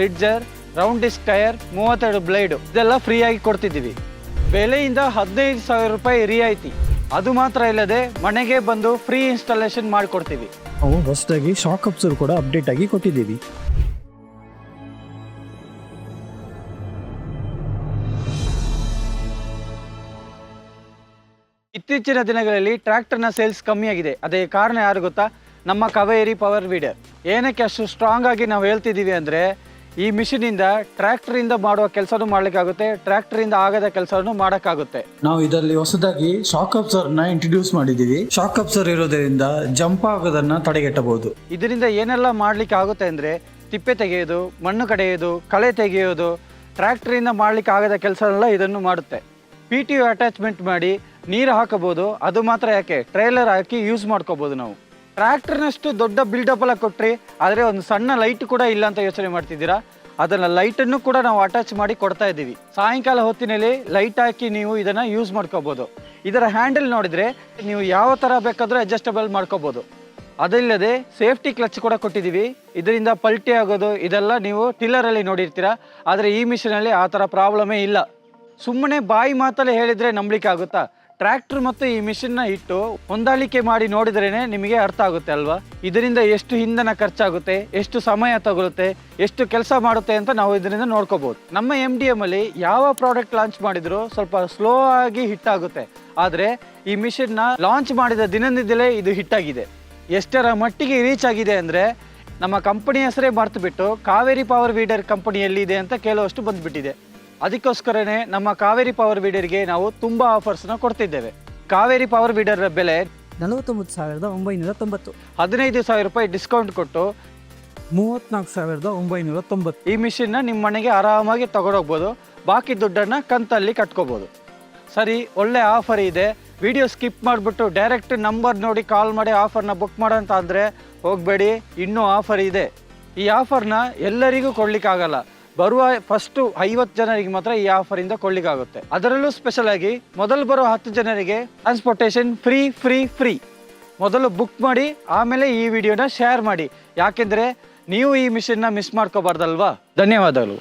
ಫ್ರಿಡ್ಜರ್ round disc tyre ಮೂವತ್ತೆರಡು blade ಇದೆಲ್ಲ ಫ್ರೀಯಾಗಿ ಕೊಡ್ತಿದ್ದೀವಿ. ಬೆಲೆಯಿಂದ ಹದಿನೈದು ಸಾವಿರ ರೂಪಾಯಿ ರಿಯಾಯಿತಿ. ಅದು ಮಾತ್ರ ಇಲ್ಲದೆ ಮನೆಗೆ ಬಂದು ಫ್ರೀ ಇನ್ಸ್ಟಾಲೇಷನ್ ಮಾಡಿಕೊಡ್ತೀವಿ. ನಾವು ಹೊಸದಾಗಿ ಶಾಕ್ ಅಬ್ಸರ್ ಕೂಡ ಅಪ್ಡೇಟ್ ಆಗಿ ಕೊಟ್ಟಿದ್ದೀವಿ. ಇತ್ತೀಚಿನ ದಿನಗಳಲ್ಲಿ ಟ್ರ್ಯಾಕ್ಟರ್ನ ಸೇಲ್ಸ್ ಕಮ್ಮಿಯಾಗಿದೆ. ಅದೇ ಕಾರಣ ಯಾರು ಗೊತ್ತಾ? ನಮ್ಮ ಕವೇರಿ ಪವರ್ ವೀಡರ್ ಏನಕ್ಕೆ ಅಷ್ಟು ಸ್ಟ್ರಾಂಗ್ ಆಗಿ ನಾವು ಹೇಳ್ತಿದ್ದೀವಿ ಅಂದರೆ ಈ ಮಿಷಿನಿಂದ ಟ್ರ್ಯಾಕ್ಟರಿಂದ ಮಾಡುವ ಕೆಲಸನೂ ಮಾಡಲಿಕ್ಕಾಗುತ್ತೆ ಟ್ರ್ಯಾಕ್ಟರಿಂದ ಆಗದ ಕೆಲಸನೂ ಮಾಡೋಕ್ಕಾಗುತ್ತೆ. ನಾವು ಇದರಲ್ಲಿ ಹೊಸದಾಗಿ ಶಾಕ್ ಅಬ್ಸರ್ನ ಇಂಟ್ರೊಡ್ಯೂಸ್ ಮಾಡಿದ್ದೀವಿ. ಶಾಕ್ ಅಬ್ಸರ್ ಇರೋದರಿಂದ ಜಂಪ್ ಆಗೋದನ್ನ ತಡೆಗಟ್ಟಬಹುದು. ಇದರಿಂದ ಏನೆಲ್ಲ ಮಾಡಲಿಕ್ಕೆ ಆಗುತ್ತೆ ಅಂದರೆ ತಿಪ್ಪೆ ತೆಗೆಯೋದು ಮಣ್ಣು ಕಡೆಯೋದು ಕಳೆ ತೆಗೆಯೋದು ಟ್ರ್ಯಾಕ್ಟರಿಂದ ಮಾಡಲಿಕ್ಕೆ ಆಗದ ಕೆಲಸನೆಲ್ಲ ಇದನ್ನು ಮಾಡುತ್ತೆ. ಪಿ ಟಿ ಯು ಅಟ್ಯಾಚ್ಮೆಂಟ್ ಮಾಡಿ ನೀರು ಹಾಕಬಹುದು. ಅದು ಮಾತ್ರ ಯಾಕೆ? ಟ್ರೈಲರ್ ಹಾಕಿ ಯೂಸ್ ಮಾಡ್ಕೋಬಹುದು ನಾವು. ಟ್ರ್ಯಾಕ್ಟರ್ನಷ್ಟು ದೊಡ್ಡ ಬಿಲ್ಡಪ್ ಎಲ್ಲ ಕೊಟ್ರಿ, ಆದರೆ ಒಂದು ಸಣ್ಣ ಲೈಟ್ ಕೂಡ ಇಲ್ಲ ಅಂತ ಯೋಚನೆ ಮಾಡ್ತಿದ್ದೀರಾ? ಅದನ್ನು ಲೈಟನ್ನು ಕೂಡ ನಾವು ಅಟ್ಯಾಚ್ ಮಾಡಿ ಕೊಡ್ತಾ ಇದ್ದೀವಿ. ಸಾಯಂಕಾಲ ಹೊತ್ತಿನಲ್ಲಿ ಲೈಟ್ ಹಾಕಿ ನೀವು ಇದನ್ನು ಯೂಸ್ ಮಾಡ್ಕೋಬೋದು. ಇದರ ಹ್ಯಾಂಡಲ್ ನೋಡಿದರೆ ನೀವು ಯಾವ ಥರ ಬೇಕಾದರೂ ಅಡ್ಜಸ್ಟಬಲ್ ಮಾಡ್ಕೋಬೋದು. ಅದಲ್ಲದೆ ಸೇಫ್ಟಿ ಕ್ಲಚ್ ಕೂಡ ಕೊಟ್ಟಿದ್ದೀವಿ. ಇದರಿಂದ ಪಲ್ಟಿ ಆಗೋದು, ಇದೆಲ್ಲ ನೀವು ಟಿಲ್ಲರಲ್ಲಿ ನೋಡಿರ್ತೀರಾ. ಆದರೆ ಈ ಮಿಷಿನಲ್ಲಿ ಆ ಥರ ಪ್ರಾಬ್ಲಮೇ ಇಲ್ಲ. ಸುಮ್ಮನೆ ಬಾಯಿ ಮಾತಲ್ಲಿ ಹೇಳಿದರೆ ನಂಬಲಿಕ್ಕೆ ಆಗುತ್ತಾ? ಟ್ರ್ಯಾಕ್ಟರ್ ಮತ್ತು ಈ ಮಿಷಿನ್ನ ಇಟ್ಟು ಹೊಂದಾಣಿಕೆ ಮಾಡಿ ನೋಡಿದ್ರೇ ನಿಮಗೆ ಅರ್ಥ ಆಗುತ್ತೆ ಅಲ್ವಾ? ಇದರಿಂದ ಎಷ್ಟು ಇಂಧನ ಖರ್ಚಾಗುತ್ತೆ, ಎಷ್ಟು ಸಮಯ ತಗೊಳುತ್ತೆ, ಎಷ್ಟು ಕೆಲಸ ಮಾಡುತ್ತೆ ಅಂತ ನಾವು ಇದರಿಂದ ನೋಡ್ಕೋಬಹುದು ನಮ್ಮ ಎಂ ಡಿ ಎಂ ಅಲ್ಲಿ ಯಾವ ಪ್ರಾಡಕ್ಟ್ ಲಾಂಚ್ ಮಾಡಿದ್ರು ಸ್ವಲ್ಪ ಸ್ಲೋ ಆಗಿ ಹಿಟ್ ಆಗುತ್ತೆ. ಆದರೆ ಈ ಮಿಷಿನ್ನ ಲಾಂಚ್ ಮಾಡಿದ ದಿನದಿಂದಲೇ ಇದು ಹಿಟ್ ಆಗಿದೆ. ಎಷ್ಟರ ಮಟ್ಟಿಗೆ ರೀಚ್ ಆಗಿದೆ ಅಂದರೆ ನಮ್ಮ ಕಂಪನಿ ಹೆಸರೇ ಮರ್ತು ಬಿಟ್ಟು ಕಾವೇರಿ ಪವರ್ ವೀಡರ್ ಕಂಪನಿಯಲ್ಲಿ ಇದೆ ಅಂತ ಕೇಳುವಷ್ಟು ಬಂದ್ಬಿಟ್ಟಿದೆ. ಅದಕ್ಕೋಸ್ಕರನೇ ನಮ್ಮ ಕಾವೇರಿ ಪವರ್ ವೀಡರ್ಗೆ ನಾವು ತುಂಬ ಆಫರ್ಸ್ನ ಕೊಡ್ತಿದ್ದೇವೆ. ಕಾವೇರಿ ಪವರ್ ವೀಡರ್ ಬೆಲೆ ನಲವತ್ತೊಂಬತ್ತು ಸಾವಿರದ ಒಂಬೈನೂರ ತೊಂಬತ್ತು. ಹದಿನೈದು ಸಾವಿರ ರೂಪಾಯಿ ಡಿಸ್ಕೌಂಟ್ ಕೊಟ್ಟು ಮೂವತ್ನಾಲ್ಕು ಸಾವಿರದ ಒಂಬೈನೂರ ತೊಂಬತ್ತು. ಈ ಮಿಷಿನ್ನ ನಿಮ್ಮ ಮನೆಗೆ ಆರಾಮಾಗಿ ತಗೊಂಡೋಗ್ಬೋದು ಬಾಕಿ ದುಡ್ಡನ್ನು ಕಂತಲ್ಲಿ ಕಟ್ಕೋಬೋದು. ಸರಿ ಒಳ್ಳೆ ಆಫರ್ ಇದೆ. ವಿಡಿಯೋ ಸ್ಕಿಪ್ ಮಾಡಿಬಿಟ್ಟು ಡೈರೆಕ್ಟ್ ನಂಬರ್ ನೋಡಿ ಕಾಲ್ ಮಾಡಿ ಆಫರ್ನ ಬುಕ್ ಮಾಡೋಂತ ಅಂದರೆ ಹೋಗಬೇಡಿ ಇನ್ನೂ ಆಫರ್ ಇದೆ. ಈ ಆಫರ್ನ ಎಲ್ಲರಿಗೂ ಕೊಡ್ಲಿಕ್ಕಾಗಲ್ಲ. ಬರುವ ಫಸ್ಟ್ ಐವತ್ತು ಜನರಿಗೆ ಮಾತ್ರ ಈ ಆಫರಿಂದ ಕೊಡ್ಲಿಕ್ಕಾಗುತ್ತೆ ಅದರಲ್ಲೂ ಸ್ಪೆಷಲ್ ಆಗಿ ಮೊದಲು ಬರೋ ಹತ್ತು ಜನರಿಗೆ ಟ್ರಾನ್ಸ್ಪೋರ್ಟೇಷನ್ ಫ್ರೀ ಫ್ರೀ ಫ್ರೀ ಮೊದಲು ಬುಕ್ ಮಾಡಿ, ಆಮೇಲೆ ಈ ವಿಡಿಯೋನ ಶೇರ್ ಮಾಡಿ. ಯಾಕೆಂದರೆ ನೀವು ಈ ಮಿಷನ್ನ ಮಿಸ್ ಮಾಡ್ಕೋಬಾರ್ದಲ್ವಾ? ಧನ್ಯವಾದಗಳು.